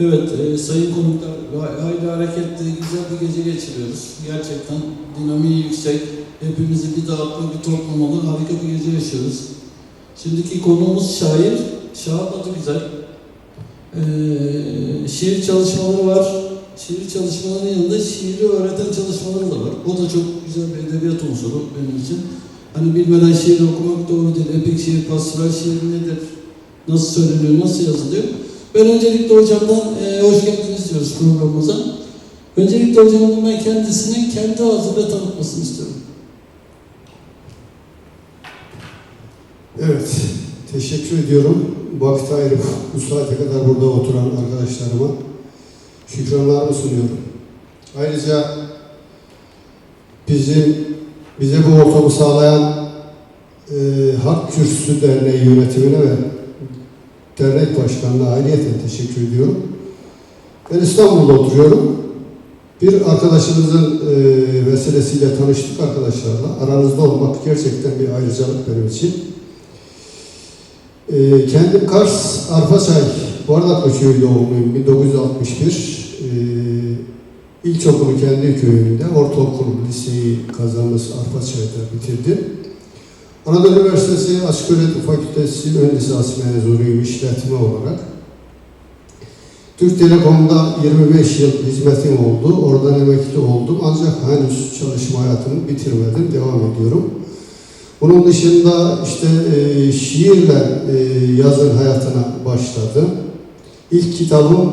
Evet, e, sayın konuklar, hayli hareketli, güzel bir gece geçiriyoruz. Gerçekten dinamiği yüksek, hepimizi bir dağıtma, bir toplamalı, harika bir gece yaşıyoruz. Şimdiki konuğumuz şair, şahat adı güzel. Ee, şiir çalışmaları var. Şiir çalışmalarının yanında şiiri öğreten çalışmaları da var. O da çok güzel bir edebiyat unsuru benim için. Hani bilmeden şiir okumak doğru değil. Epik şiir, pastoral şiir nedir? Nasıl söyleniyor, nasıl yazılıyor? Ben öncelikle hocamdan e, hoş geldiniz diyoruz programımıza. Öncelikle hocamın ben kendisini kendi ağzıyla tanıtmasını istiyorum. Evet, teşekkür ediyorum. Vakit ayırıp bu saate kadar burada oturan arkadaşlarıma şükranlarımı sunuyorum. Ayrıca bizim bize bu ortamı sağlayan e, Hak Kürsüsü Derneği yönetimine ve dernek başkanına ayrıyeten teşekkür ediyorum. Ben İstanbul'da oturuyorum. Bir arkadaşımızın e, vesilesiyle tanıştık arkadaşlarla. Aranızda olmak gerçekten bir ayrıcalık benim için. Ee, kendim Kars, Arpaçay, Bardaklı köyü doğumluyum. 1961. Ee, ilkokulu kendi köyünde, ortaokul, liseyi kazanmış Arpaçay'da bitirdim. Anadolu Üniversitesi Açık Öğretim Fakültesi ön lisans mezunuyum işletme olarak. Türk Telekom'da 25 yıl hizmetim oldu. Oradan emekli oldum. Ancak henüz çalışma hayatımı bitirmedim. Devam ediyorum. Bunun dışında işte e, şiirle e, yazın hayatına başladım. İlk kitabım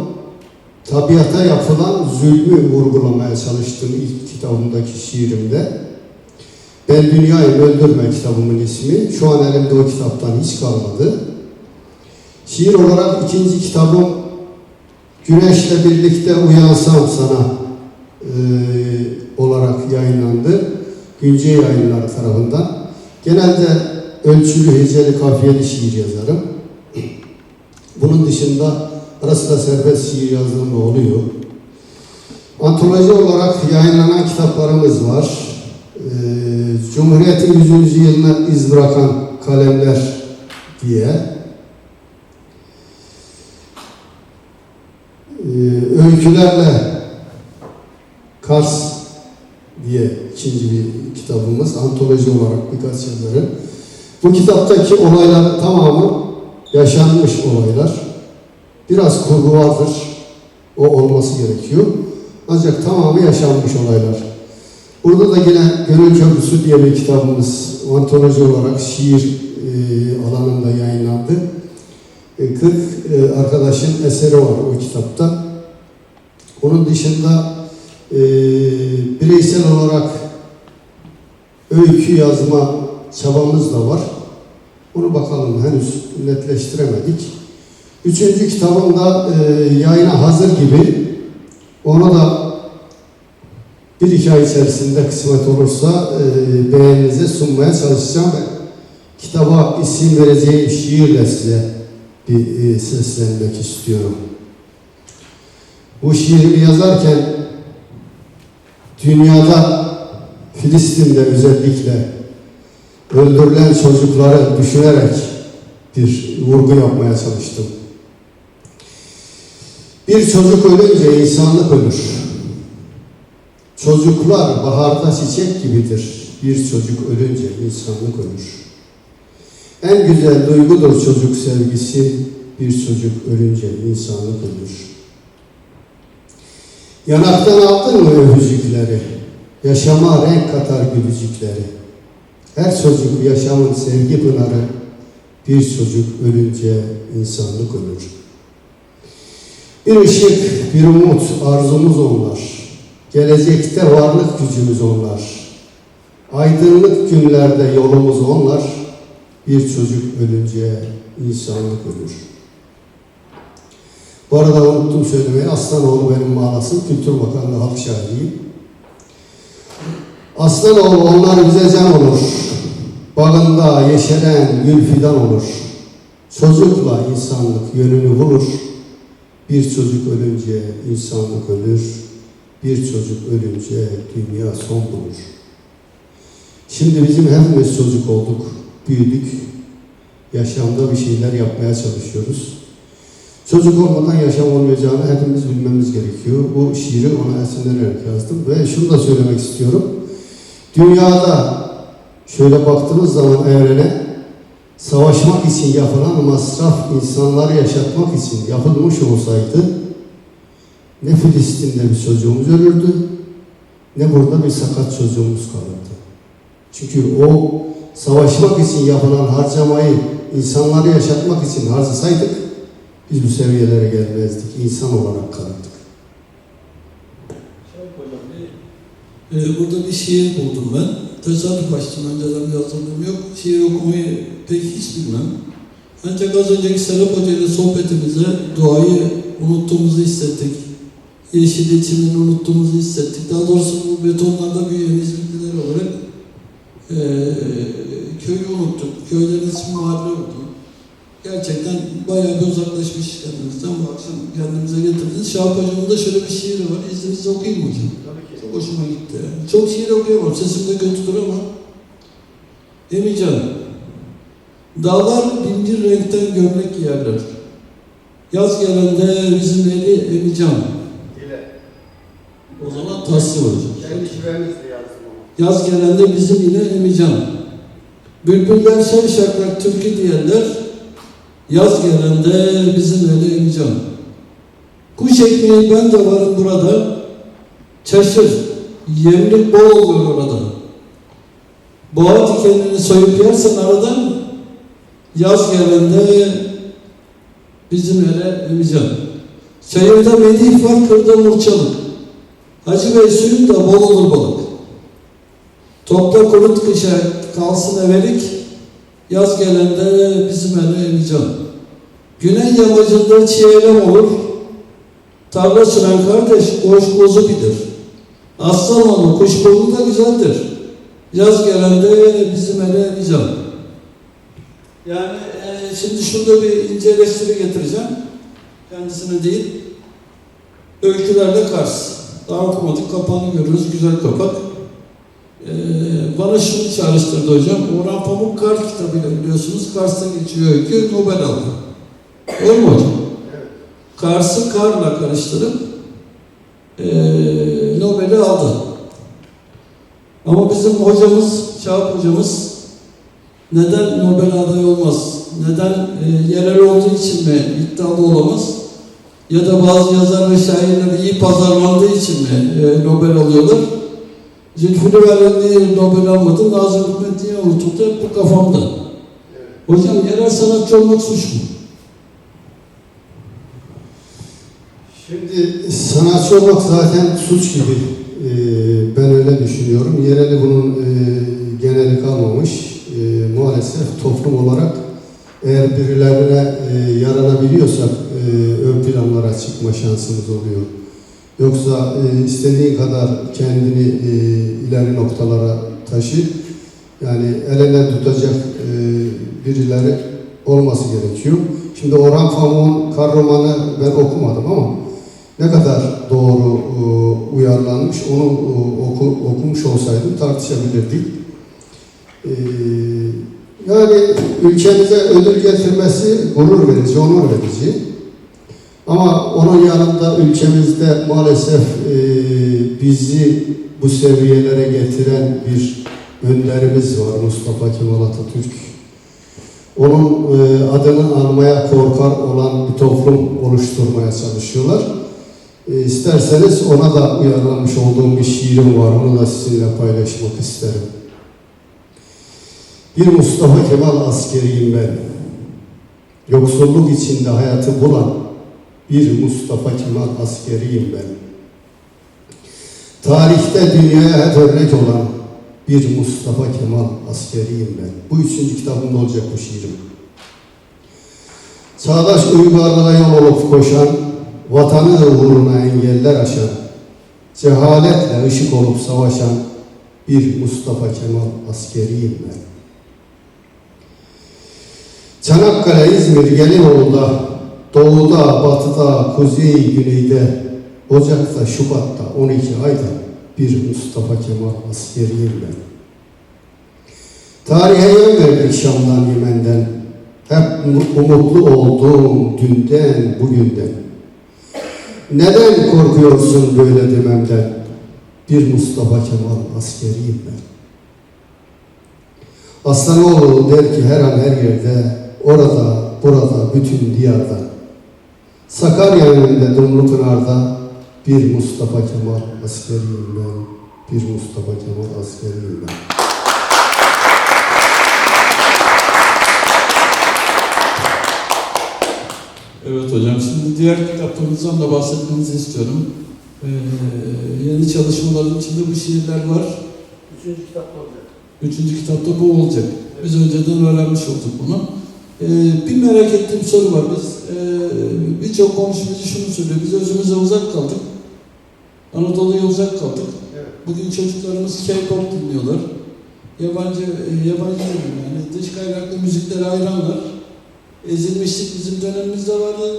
tabiata yapılan zulmü vurgulamaya çalıştım ilk kitabımdaki şiirimde. Ben Dünyayı Öldürme kitabımın ismi. Şu an elimde o kitaptan hiç kalmadı. Şiir olarak ikinci kitabım Güneşle Birlikte Uyansam Sana e, olarak yayınlandı. Günce Yayınları tarafından. Genelde ölçülü, heceli, kafiyeli şiir yazarım. Bunun dışında ara sıra serbest şiir yazdığım da oluyor. Antoloji olarak yayınlanan kitaplarımız var. Ee, Cumhuriyet'in 100. yılına iz bırakan kalemler diye. Ee, öykülerle Kars diye ikinci bir kitabımız. Antoloji olarak birkaç yazarı. Bu kitaptaki olayların tamamı yaşanmış olaylar. Biraz kurgu vardır. O olması gerekiyor. Ancak tamamı yaşanmış olaylar. Burada da yine Gönül Köprüsü diye bir kitabımız antoloji olarak şiir e, alanında yayınlandı. E, 40 e, arkadaşın eseri var o kitapta. Onun dışında e, bireysel olarak öykü yazma çabamız da var. Onu bakalım henüz netleştiremedik. Üçüncü kitabım da e, yayına hazır gibi. Onu da bir iki ay içerisinde kısmet olursa e, beğeninize sunmaya çalışacağım. kitaba isim vereceğim şiirle size bir e, seslenmek istiyorum. Bu şiiri yazarken dünyada Filistin'de özellikle öldürülen çocukları düşünerek bir vurgu yapmaya çalıştım. Bir çocuk ölünce insanlık ölür. Çocuklar baharda çiçek gibidir. Bir çocuk ölünce insanlık ölür. En güzel duygudur çocuk sevgisi. Bir çocuk ölünce insanlık ölür. Yanaktan aldın mı öpücükleri? Yaşama renk katar gülücükleri. Her çocuk yaşamın sevgi pınarı. Bir çocuk ölünce insanlık ölür. Bir ışık, bir umut, arzumuz onlar. Gelecekte varlık gücümüz onlar. Aydınlık günlerde yolumuz onlar. Bir çocuk ölünce insanlık ölür. Bu arada unuttum söylemeyi. Aslanoğlu benim mağarası. Kültür Bakanlığı Halk Şairiyim. Aslanoğlu onlar bize can olur. Bağında yeşeren gül fidan olur. Çocukla insanlık yönünü bulur. Bir çocuk ölünce insanlık ölür. Bir çocuk ölünce dünya son bulur. Şimdi bizim hepimiz çocuk olduk, büyüdük. Yaşamda bir şeyler yapmaya çalışıyoruz. Çocuk olmadan yaşam olmayacağını hepimiz bilmemiz gerekiyor. Bu şiiri ona esinlenerek yazdım. Ve şunu da söylemek istiyorum. Dünyada şöyle baktığınız zaman evrene savaşmak için yapılan masraf insanları yaşatmak için yapılmış olsaydı ne Filistin'de bir çocuğumuz ölürdü ne burada bir sakat çocuğumuz kalırdı. Çünkü o savaşmak için yapılan harcamayı insanları yaşatmak için harcasaydık biz bu seviyelere gelmezdik. İnsan olarak kalırdık. Ee, burada bir şiir buldum ben. Tesadüf açtım. Önceden bir hazırlığım yok. Şiir okumayı pek hiç bilmem. Ancak az önceki Serap Hoca ile sohbetimizde doğayı unuttuğumuzu hissettik. Yeşil içimini unuttuğumuzu hissettik. Daha doğrusu bu betonlarda büyüyen İzmirliler olarak eee köyü unuttuk. Köylerin ismi mahalle oldu. Gerçekten bayağı bir uzaklaşmış kendimizden. Bu akşam kendimize getirdiniz. Şahap Hocam'ın da şöyle bir şiiri var. İzninizle okuyayım mı hocam? Çok hoşuma gitti. Çok şiir okuyamam. Sesim de kötüdür ama. Emican. Dağlar binbir renkten gömlek giyerler. Yaz gelende bizim eli emican. O zaman tasvir hocam. Yaz gelende bizim yine emican. Bülbüller şen şakrak türkü diyenler. Yaz gelende bizim eli emican. Kuş ekmeği ben de varım burada. Çaşır, yemlik bol oluyor orada. Boğa dikenini soyup yersen aradan, yaz gelende bizim ele emican. Çayırda medih var, kırda murçalık. Hacı Bey suyun da bol olur balık. Topta kurut kışa kalsın evelik, yaz gelende bizim ele emican. Güney yamacında çiğelem olur, tarla süren kardeş koş kozu bilir. Aslan oğlu kuşburnu da güzeldir. Yaz gelende bizim ele emican. Yani e, şimdi şurada bir ince eleştiri getireceğim. Kendisine değil. Öykülerle Kars. Daha okumadık. Kapağını görürüz. Güzel kapak. E, bana şunu çağrıştırdı hocam. Orhan Pamuk Kar kitabıyla biliyorsunuz. Kars'ta geçiyor öykü. Nobel aldı. Doğru mu hocam? Kars'ı karla karıştırıp e, Nobel'i aldı. Ama bizim hocamız, Şahap hocamız neden Nobel adayı olmaz? Neden e, yerel olduğu için mi iddialı olamaz? Ya da bazı yazar ve şairler iyi pazarlandığı için mi e, Nobel alıyorlar? Zülfü niye Nobel almadı? Nazım Hikmet niye unutuldu? Hep bu kafamda. Hocam yerel sanatçı olmak suç mu? Şimdi sanatçı olmak zaten suç gibi. Ee, ben öyle düşünüyorum. Yereli bunun e, geneli kalmamış. E, maalesef toplum olarak eğer birilerine e, yaranabiliyorsak e, ön planlara çıkma şansımız oluyor. Yoksa e, istediğin kadar kendini e, ileri noktalara taşı. Yani eline tutacak e, birileri olması gerekiyor. Şimdi Orhan Pamuk'un kar romanı ben okumadım ama ne kadar doğru uyarlanmış onu oku, okumuş olsaydım tartışabilirdik. E, yani ülkemize ödül getirmesi gurur verici, onur verici. Ama onun yanında ülkemizde maalesef e, bizi bu seviyelere getiren bir önderimiz var Mustafa Kemal Atatürk. Onun e, adını almaya korkar olan bir toplum oluşturmaya çalışıyorlar. E, isterseniz ona da uyarlanmış olduğum bir şiirim var. Onu da sizinle paylaşmak isterim. Bir Mustafa Kemal askeriyim ben. Yoksulluk içinde hayatı bulan bir Mustafa Kemal askeriyim ben. Tarihte dünyaya örnek olan bir Mustafa Kemal askeriyim ben. Bu üçüncü kitabımda olacak bu şiirim. Çağdaş uygarlığa yol olup koşan, vatanı uğruna engeller aşan, cehaletle ışık olup savaşan bir Mustafa Kemal askeriyim ben. Çanakkale, İzmir, Gelinoğlu'da, doğuda, batıda, kuzey, güneyde, Ocak'ta, Şubat'ta, 12 ayda bir Mustafa Kemal askeriyim ben. Tarihe yön verdik Şam'dan, Yemen'den, hep umutlu olduğum dünden, bugünden. Neden korkuyorsun böyle dememden? Bir Mustafa Kemal askeriyim ben. Aslanoğlu der ki her an her yerde, orada, burada, bütün diyarda. Sakarya önünde Dumlupınar'da bir Mustafa Kemal askeriyim ben. Bir Mustafa Kemal askeriyim ben. Evet hocam, şimdi diğer kitaplarınızdan da bahsetmenizi istiyorum. Ee, yeni çalışmaların içinde bu şiirler var. Üçüncü kitap olacak. Üçüncü kitapta bu olacak. Biz önceden öğrenmiş olduk bunu. Ee, bir merak ettiğim soru var. Biz e, birçok komşumuz şunu söylüyor. Biz özümüze uzak kaldık. Anadolu'ya uzak kaldık. Evet. Bugün çocuklarımız K-pop dinliyorlar. Yabancı, e, yabancı yani dış kaynaklı müziklere hayranlar. Ezilmişlik bizim dönemimizde vardı.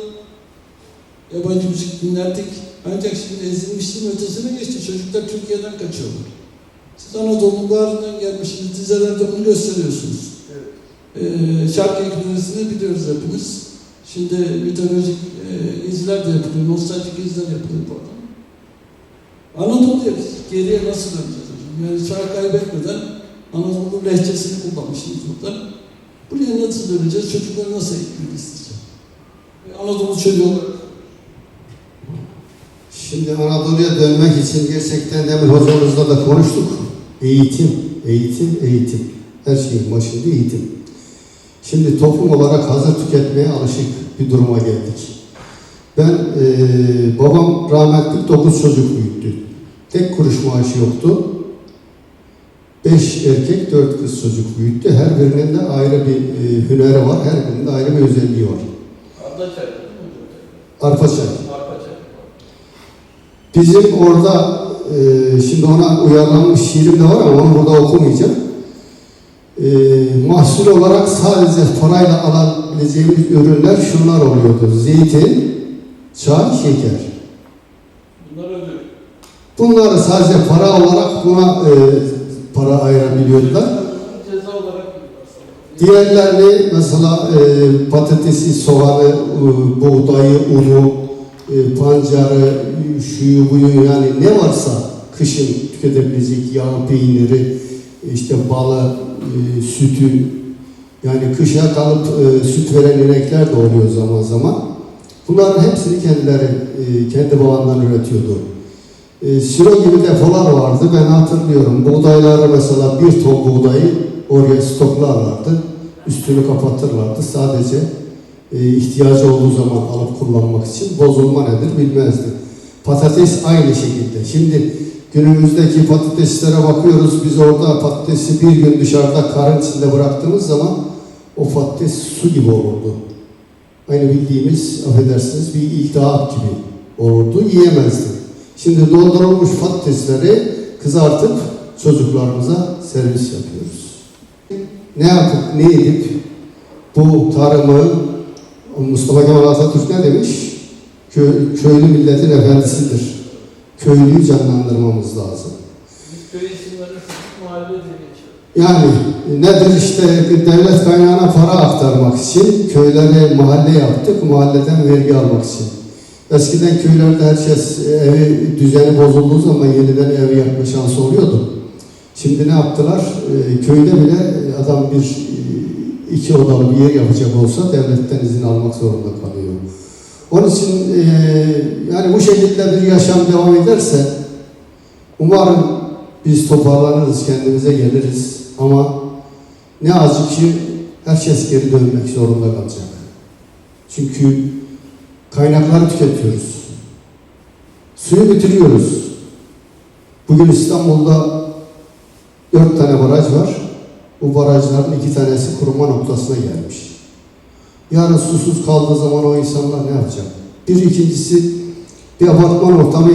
Yabancı müzik dinlerdik. Ancak şimdi ezilmişliğin ötesine geçti. Çocuklar Türkiye'den kaçıyorlar. Siz Anadolu'nun bağrından gelmişsiniz. Dizelerde bunu gösteriyorsunuz. Ee, şarkı eklemesini biliyoruz hepimiz. Şimdi mitolojik e, izler de yapılıyor, nostaljik izler yapılıyor bu arada. Anadolu'ya biz geriye nasıl döneceğiz? Yani çağ kaybetmeden Anadolu lehçesini kullanmışız burada. Buraya nasıl döneceğiz? Çocukları nasıl eğitmek isteyeceğim? E, Anadolu çocuğu. Şimdi Anadolu'ya dönmek için gerçekten demin hocamızla da konuştuk. Eğitim, eğitim, eğitim. Her şeyin başında eğitim. Şimdi toplum olarak hazır tüketmeye alışık bir duruma geldik. Ben, eee, babam rahmetli 9 çocuk büyüttü. Tek kuruş maaşı yoktu. 5 erkek, 4 kız çocuk büyüttü. Her birinin de ayrı bir eee, hüneri var, her birinin de ayrı bir özelliği var. Arpa çay. Arpa çay. Bizim orada e, şimdi ona uyarlanmış şiirim de var ama onu burada okumayacağım. E, mahsul olarak sadece parayla alabileceğimiz ürünler şunlar oluyordu. Zeytin, çay, şeker. Bunlar ödül. Bunları sadece para olarak buna e, para ayırabiliyorlar. Ceza olarak. Diğerlerini mesela e, patatesi, soğanı, e, buğdayı, unu, e, pancarı, şuyu buyu yani ne varsa kışın tüketebilecek yağ, peyniri, işte balı, e, sütü yani kışa kalıp e, süt veren inekler de oluyor zaman zaman. Bunların hepsini kendileri, e, kendi babandan üretiyordu. E, siro gibi depolar vardı. Ben hatırlıyorum. Buğdayları mesela bir ton buğdayı oraya stoklarlardı. Üstünü kapatırlardı. Sadece e, ihtiyacı olduğu zaman alıp kullanmak için bozulma nedir bilmezdi. Patates aynı şekilde. Şimdi günümüzdeki patateslere bakıyoruz. Biz orada patatesi bir gün dışarıda karın içinde bıraktığımız zaman o patates su gibi olurdu. Aynı bildiğimiz, affedersiniz bir iltihap gibi olurdu. Yiyemezdi. Şimdi dondurulmuş patatesleri kızartıp çocuklarımıza servis yapıyoruz. Ne yapıp ne edip bu tarımı Mustafa Kemal Atatürk ne demiş? Kö- köylü milletin efendisidir. Köylüyü canlandırmamız lazım. Biz köy isimlerini sıkıp mahalle. Yani nedir işte devlet kaynağına para aktarmak için köyleri mahalle yaptık, mahalleden vergi almak için. Eskiden köylerde herkes evi düzeni bozulduğu zaman yeniden ev yapma şansı oluyordu. Şimdi ne yaptılar? Ee, köyde bile adam bir e, iki odalı bir yer yapacak olsa devletten izin almak zorunda kalıyor. Onun için e, yani bu şekilde bir yaşam devam ederse umarım biz toparlanırız, kendimize geliriz ama ne azıcık ki herkes geri dönmek zorunda kalacak. Çünkü kaynakları tüketiyoruz. Suyu bitiriyoruz. Bugün İstanbul'da dört tane baraj var. Bu barajların iki tanesi kuruma noktasına gelmiş. Yarın susuz kaldığı zaman o insanlar ne yapacak? Bir ikincisi bir apartman ortamı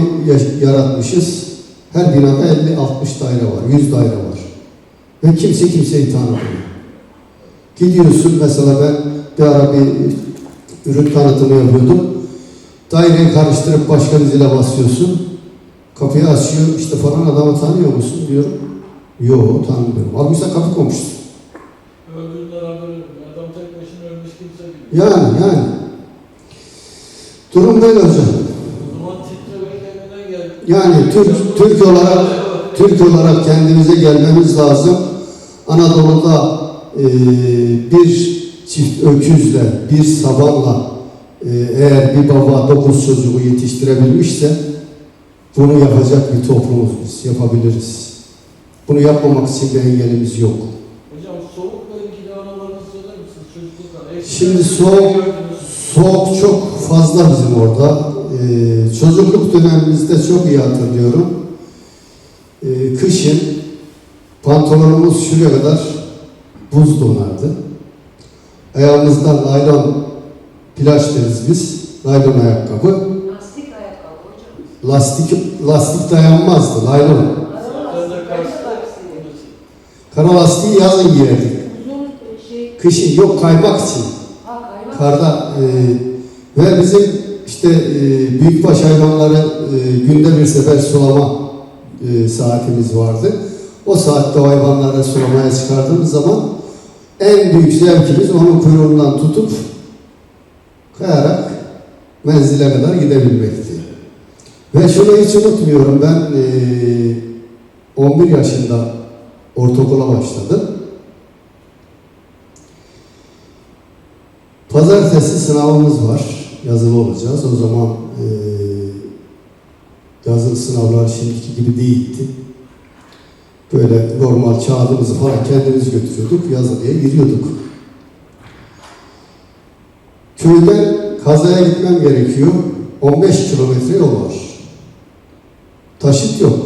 yaratmışız. Her binada 50-60 daire var, 100 daire var. Ve kimse kimseyi tanımıyor. Gidiyorsun mesela ben bir ara bir ürün tanıtımı yapıyordum. Daireyi karıştırıp başka bir basıyorsun. Kapıyı açıyor, işte falan adamı tanıyor musun diyorum. Yok tanımıyorum. Halbuki sen kapı komşusun. Öldüğünler haber ölmüyor. Adam tek başına ölmüş Yani yani. Durum böyle hocam. Yani Türk, Türk olarak Türk olarak kendimize gelmemiz lazım. Anadolu'da e, bir çift öküzle, bir sabanla e, eğer bir baba dokuz çocuğu yetiştirebilmişse bunu yapacak bir toplumuz biz, yapabiliriz. Bunu yapmamak için bir engelimiz yok. Şimdi soğuk-? Soğuk çok fazla bizim orada. Ee, çocukluk dönemimizde çok iyi hatırlıyorum. Ee, kışın pantolonumuz şuraya kadar buz donardı. Ayağımızdan naylon plaj deriz biz. Naylon ayakkabı. Lastik ayakkabı hocam. Lastik lastik dayanmazdı. Naylon. Kara lastiği yazın giyerdik. Uzun şey, Kışın yok kaymak için. Ha kaymak. Karda e, ve bizim işte e, büyükbaş hayvanları e, günde bir sefer sulama e, saatimiz vardı. O saatte o hayvanları sulamaya çıkardığımız zaman en büyük zevkimiz onun kuyruğundan tutup kayarak menzile kadar gidebilmekti. Ve şunu hiç unutmuyorum ben e, 11 yaşında ortaokula başladım. Pazartesi sınavımız var. Yazılı olacağız. O zaman e, yazılı sınavlar şimdiki gibi değildi. Böyle normal kağıdımızı falan kendimiz götürüyorduk. Yazılıya giriyorduk. Köyden kazaya gitmem gerekiyor. 15 kilometre yol var. Taşıt yok.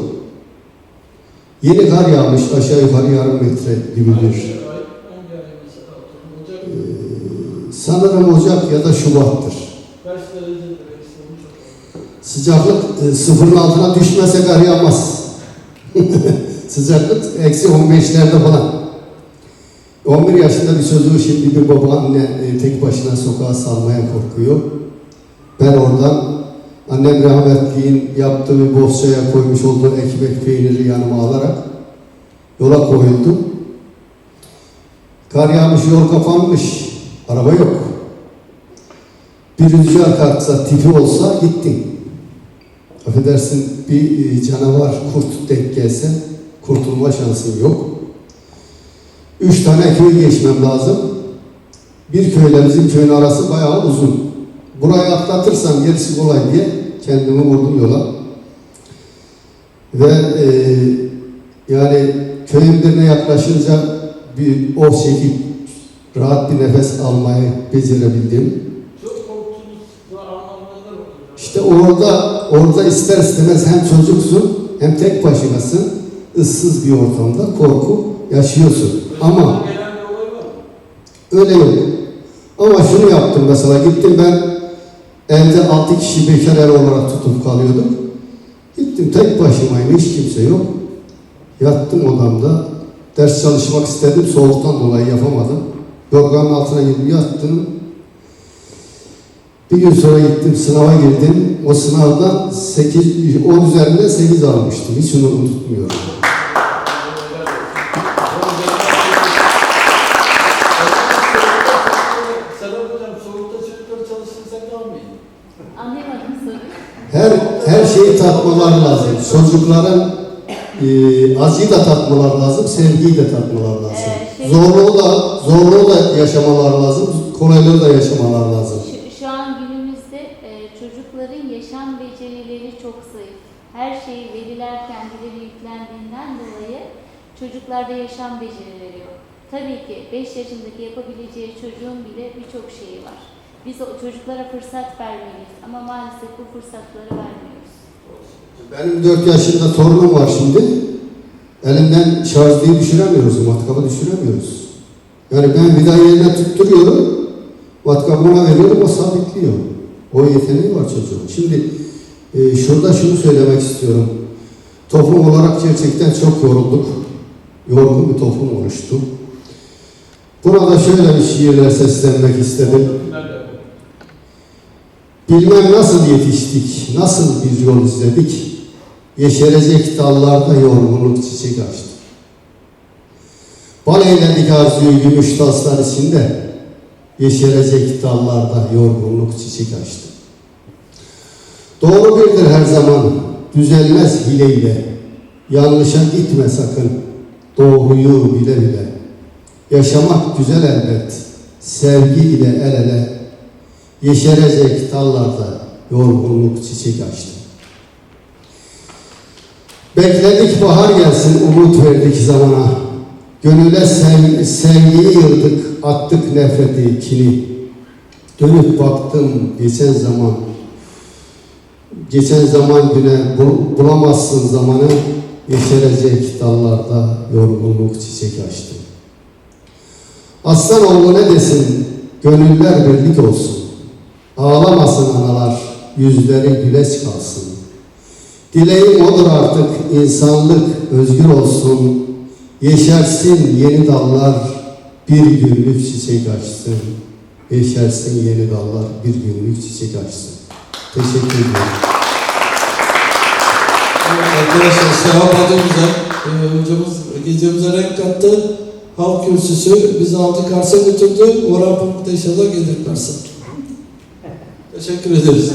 Yeni kar yağmış aşağı yukarı yarım metre gibi bir Hangi ay, hangi ay mesela atıyorum? Ocak mı? Sanırım Ocak ya da Şubat'tır. Sıcaklık e, sıfırın altına düşmese kar yağmaz. Sıcaklık eksi 15'lerde falan. 11 yaşında bir çocuğu şimdi bir babaanne e, tek başına sokağa salmaya korkuyor. Ben oradan annem rahmetliğin yaptığı bir bohçaya koymuş olduğu ekmek peyniri yanıma alarak yola koyuldum. Kar yağmış, yol kapanmış. Araba yok. Bir rüzgar kalksa, tipi olsa gittin. Affedersin bir e, canavar, kurt denk gelse kurtulma şansın yok. Üç tane köy geçmem lazım. Bir köyle bizim köyün arası bayağı uzun. Burayı atlatırsam gerisi kolay diye kendimi vurdum yola. Ve e, yani köyün birine yaklaşınca bir oh çekip rahat bir nefes almayı becerebildim. Çok var. İşte orada orada ister istemez hem çocuksun hem tek başınasın. ıssız bir ortamda korku yaşıyorsun. Ama öyle yok. Ama şunu yaptım mesela gittim ben evde altı kişi bekar er olarak tutup kalıyordum. Gittim tek başımayım hiç kimse yok. Yattım odamda. Ders çalışmak istedim soğuktan dolayı yapamadım. Yorganın altına girdim yattım. Bir gün sonra gittim sınava girdim. O sınavdan 8, 10 üzerinden 8 almıştım. Hiç onu unutmuyorum. Her her şeyi tatmalar lazım. Çocukların e, acıyı da tatmalar lazım, sevgiyi de tatmalar lazım. Şey- Zorluğu da zorluğu da yaşamalar lazım, kolaylığı da yaşamalar lazım. Şu, şu an günümüzde e, çocukların yaşam becerileri çok zayıf. Her şeyi veliler kendileri yüklendiğinden dolayı çocuklarda yaşam becerileri yok. Tabii ki 5 yaşındaki yapabileceği çocuğun bile birçok şeyi var. Biz o çocuklara fırsat vermeliyiz ama maalesef bu fırsatları vermiyoruz. Benim 4 yaşında torunum var şimdi. Elinden şarjlıyı düşüremiyoruz, matkabı düşüremiyoruz. Yani ben vida yerine tutturuyorum, matkabı ona veriyorum, o sabitliyor. O yeteneği var çocuğun. Şimdi e, şurada şunu söylemek istiyorum. Toplum olarak gerçekten çok yorulduk. Yorgun bir toplum oluştu. Burada şöyle bir şiirler seslenmek istedim. Bilmem nasıl yetiştik, nasıl bir yol izledik. Yeşerecek dallarda yorgunluk çiçek açtı. Bal eyledik arzuyu gümüş taslar içinde. Yeşerecek dallarda yorgunluk çiçek açtı. Doğru birdir her zaman, düzelmez hileyle. Yanlışa gitme sakın, doğruyu bile bile. Yaşamak güzel elbet, sevgi ile el ele. Yeşerecek dallarda yorgunluk çiçek açtı. Bekledik bahar gelsin, umut verdik zamana. Gönüle sev, sevgiyi yırdık, attık nefreti, kini. Dönüp baktım geçen zaman, geçen zaman güne bul- bulamazsın zamanı, yeşerecek dallarda yorgunluk çiçek açtı. Aslan oğlu ne desin, gönüller birlik olsun. Ağlamasın analar, yüzleri güleç kalsın. Dileğim odur artık insanlık özgür olsun. Yeşersin yeni dallar bir günlük çiçek açsın. Yeşersin yeni dallar bir günlük çiçek açsın. Teşekkür ederim. Arkadaşlar Şahap adımıza e, hocamız gecemize renk kattı. Halk kürsüsü bizi aldı Kars'a götürdü. Orhan Pamuk da inşallah gelir Kars'a. Teşekkür ederiz.